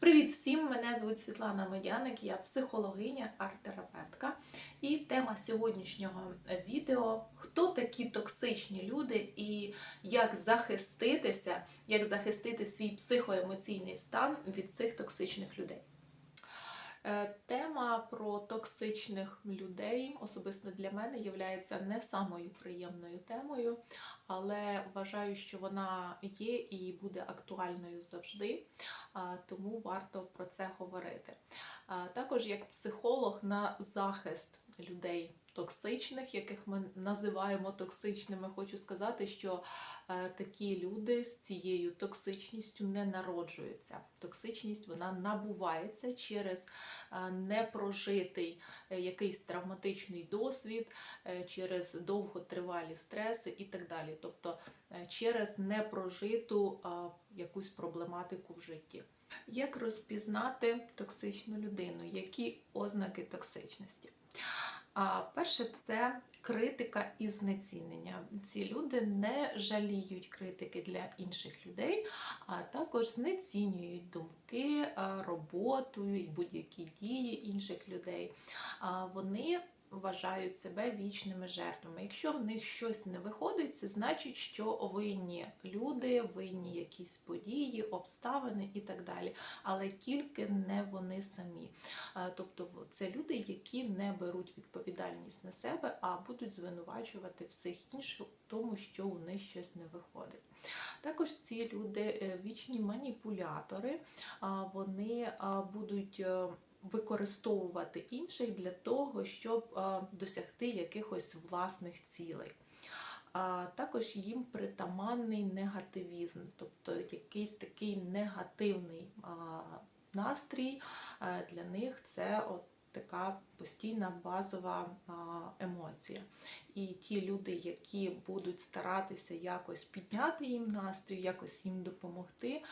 Привіт всім! Мене звуть Світлана Медяник, я психологиня, арт-терапевтка. І тема сьогоднішнього відео хто такі токсичні люди і як захиститися, як захистити свій психоемоційний стан від цих токсичних людей. Е, Тема про токсичних людей особисто для мене є не самою приємною темою, але вважаю, що вона є і буде актуальною завжди, тому варто про це говорити. Також як психолог на захист людей токсичних, яких ми називаємо токсичними, хочу сказати, що е, такі люди з цією токсичністю не народжуються. Токсичність вона набувається через е, непрожитий е, якийсь травматичний досвід, через довготривалі стреси і так далі. Тобто через непрожиту якусь проблематику в житті. Як розпізнати токсичну людину? Які ознаки токсичності? Перше, це критика і знецінення. Ці люди не жаліють критики для інших людей, а також знецінюють думки, роботу і будь-які дії інших людей. Вони вважають себе вічними жертвами. Якщо в них щось не виходить, це значить, що винні люди, винні якісь події, обставини і так далі. Але тільки не вони самі. Е, Тобто це люди, які не беруть відповідальність на себе, а будуть звинувачувати всіх інших у тому, що у них щось не виходить. Також ці люди е, вічні маніпулятори, вони будуть. Е, Використовувати інших для того, щоб досягти якихось власних цілей. Також їм притаманний негативізм, тобто якийсь такий негативний настрій для них це от така постійна базова емоція. І ті люди, які будуть старатися якось підняти їм настрій, якось їм допомогти.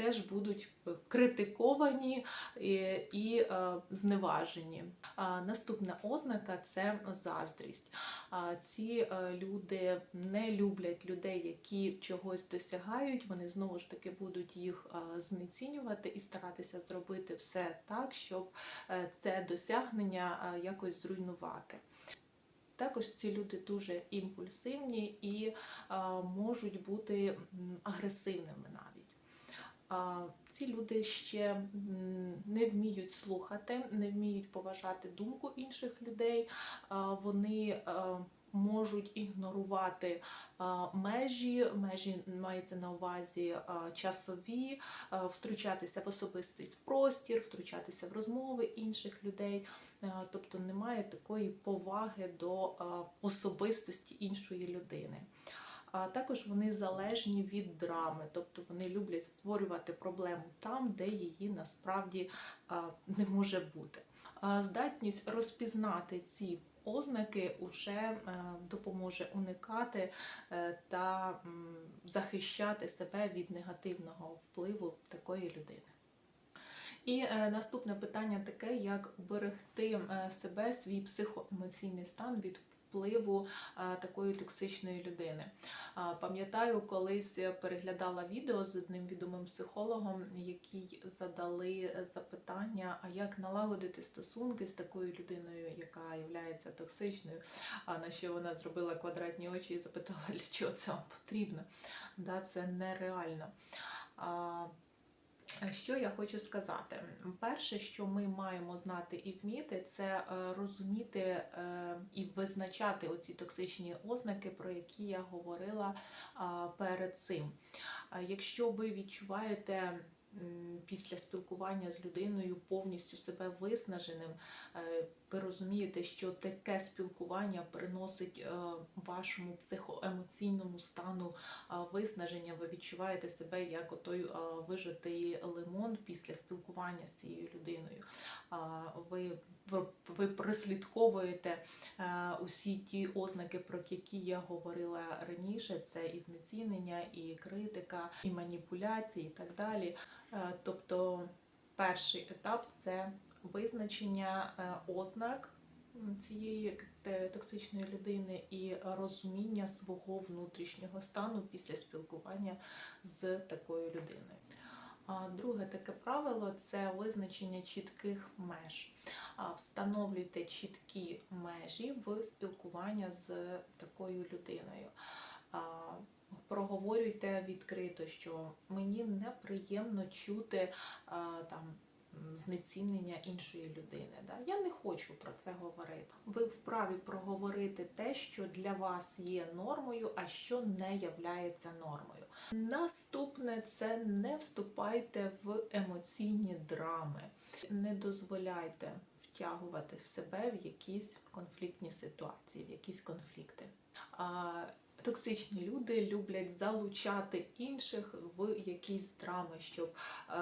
Теж будуть критиковані і, і е, зневажені. Наступна ознака це заздрість. Ці е, люди не люблять людей, які чогось досягають. Вони знову ж таки будуть їх е, знецінювати і старатися зробити все так, щоб е, це досягнення е, якось зруйнувати. Також ці люди дуже імпульсивні і е, можуть бути агресивними навіть. Ці люди ще не вміють слухати, не вміють поважати думку інших людей. Вони е, можуть ігнорувати межі, межі мається на увазі часові, втручатися в особистий простір, втручатися в розмови інших людей. Тобто немає такої поваги до особистості іншої людини. А також вони залежні від драми, тобто вони люблять створювати проблему там, де її насправді не може бути. Здатність розпізнати ці ознаки уже е, допоможе уникати е, та захищати себе від негативного впливу такої людини. І е, наступне питання таке: як уберегти е, себе, свій психоемоційний стан від впливу е, такої токсичної людини. Пам'ятаю, колись переглядала відео з одним відомим психологом, який задали запитання: а як налагодити стосунки з такою людиною, яка є токсичною. А на що вона зробила квадратні очі і запитала, для чого це вам потрібно. Да, Це нереально. А, що я хочу сказати? Перше, що ми маємо знати і вміти, це е, розуміти е, і визначати оці токсичні ознаки, про які я говорила перед цим. Якщо ви відчуваєте після спілкування з людиною повністю себе виснаженим, е, ви розумієте, що таке спілкування приносить е, вашому психоемоційному стану е, виснаження. Ви відчуваєте себе як отой вижатий лимон після спілкування з цією людиною. Ви ви- ви прослідковуєте е, усі ті ознаки, про які я говорила раніше: це і знецінення, і критика, і маніпуляції, і так далі. Е, Тобто, перший етап це визначення е, ознак цієї токсичної людини і розуміння свого внутрішнього стану після спілкування з такою людиною. Друге таке правило це визначення чітких меж. Встановлюйте чіткі межі в спілкуванні з такою людиною. Проговорюйте відкрито, що мені неприємно чути там знецінення іншої людини. Да? Я не хочу про це говорити. Ви вправі проговорити те, що для вас є нормою, а що не являється нормою. Наступне це не вступайте в емоційні драми, не дозволяйте втягувати в себе в якісь конфліктні ситуації, в якісь конфлікти. Токсичні люди люблять залучати інших в якісь драми, щоб е,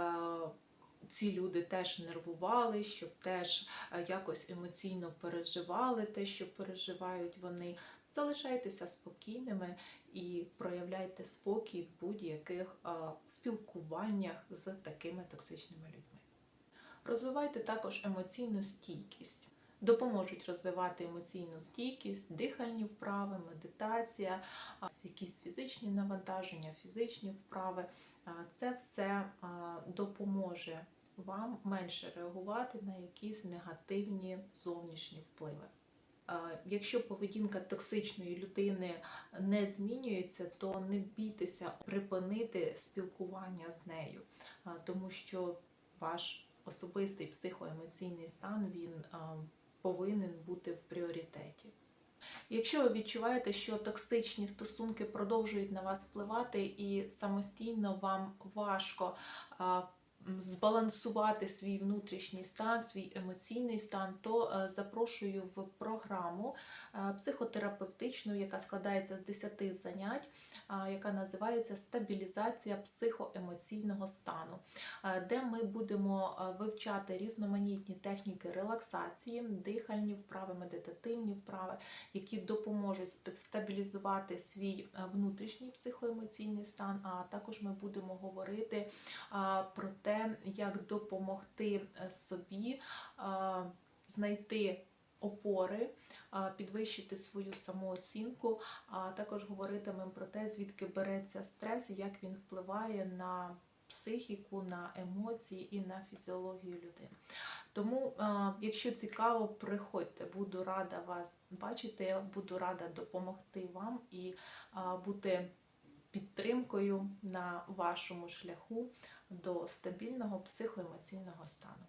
ці люди теж нервували, щоб теж е, якось емоційно переживали те, що переживають вони. Залишайтеся спокійними і проявляйте спокій в будь-яких е, спілкуваннях з такими токсичними людьми. Розвивайте також емоційну стійкість. Допоможуть розвивати емоційну стійкість, дихальні вправи, медитація, якісь фізичні навантаження, фізичні вправи. Це все допоможе вам менше реагувати на якісь негативні зовнішні впливи. Якщо поведінка токсичної людини не змінюється, то не бійтеся припинити спілкування з нею, тому що ваш особистий психоемоційний стан він повинен бути в пріоритеті. Якщо ви відчуваєте, що токсичні стосунки продовжують на вас впливати, і самостійно вам важко збалансувати свій внутрішній стан, свій емоційний стан, то е, запрошую в програму е, психотерапевтичну, яка складається з 10 занять, яка називається Стабілізація психоемоційного стану, е, де ми будемо вивчати різноманітні техніки релаксації, дихальні вправи, медитативні вправи, які допоможуть стабілізувати свій внутрішній психоемоційний стан. А також ми будемо говорити про те, як допомогти е, собі знайти опори, підвищити свою самооцінку, а також говоритимемо про те, звідки береться стрес і як він впливає на психіку, на емоції і на фізіологію людини. Тому, якщо цікаво, приходьте, буду рада вас бачити, буду рада допомогти вам і бути підтримкою на вашому шляху до стабільного психоемоційного стану.